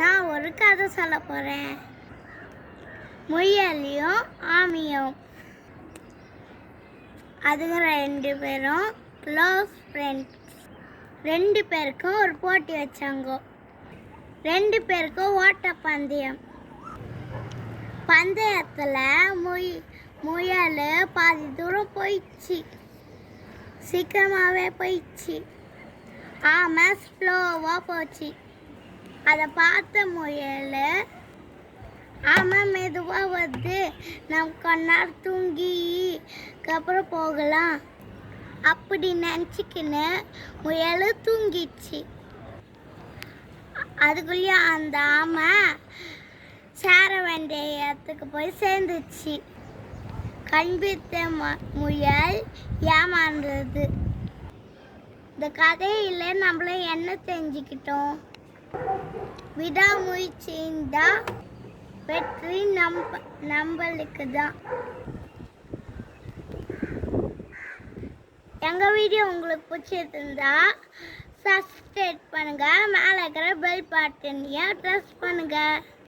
நான் ஒரு கதை சொல்ல போகிறேன் முயலையும் ஆமியும். அதுங்க ரெண்டு பேரும் க்ளோஸ் ஃப்ரெண்ட்ஸ் ரெண்டு பேருக்கும் ஒரு போட்டி வச்சாங்க. ரெண்டு பேருக்கும் ஓட்டப்பந்தயம். பந்தயத்தில் முய் முயல் பாதி தூரம் போயிடுச்சு. சீக்கிரமாகவே போயிடுச்சு. ஆமாம் ஸ்லோவாக போச்சு. அதை பார்த்த முயல் ஆமை மெதுவாக வந்து நம் கொஞ்ச நேரம் தூங்கி அப்புறம் போகலாம். அப்படி நினச்சிக்கின்னு முயல் தூங்கிச்சு அதுக்குள்ளேயும் அந்த ஆமை சேர வேண்டிய இடத்துக்கு போய் சேர்ந்துச்சு. கண்பித்த ம- முயல் ஏமாந்தது. இந்த கதையில் நம்மள என்ன தெரிஞ்சுக்கிட்டோம்? விடாமுயற்சி இருந்தால் வெற்றி நம்ப நம்மளுக்கு தான் எங்க வீடியோ உங்களுக்கு பிடிச்சிருந்தா சப்ஸ்கிரைப் பண்ணுங்க மேலே இருக்கிற பெல் பட்டனையும் ப்ரெஸ் பண்ணுங்க.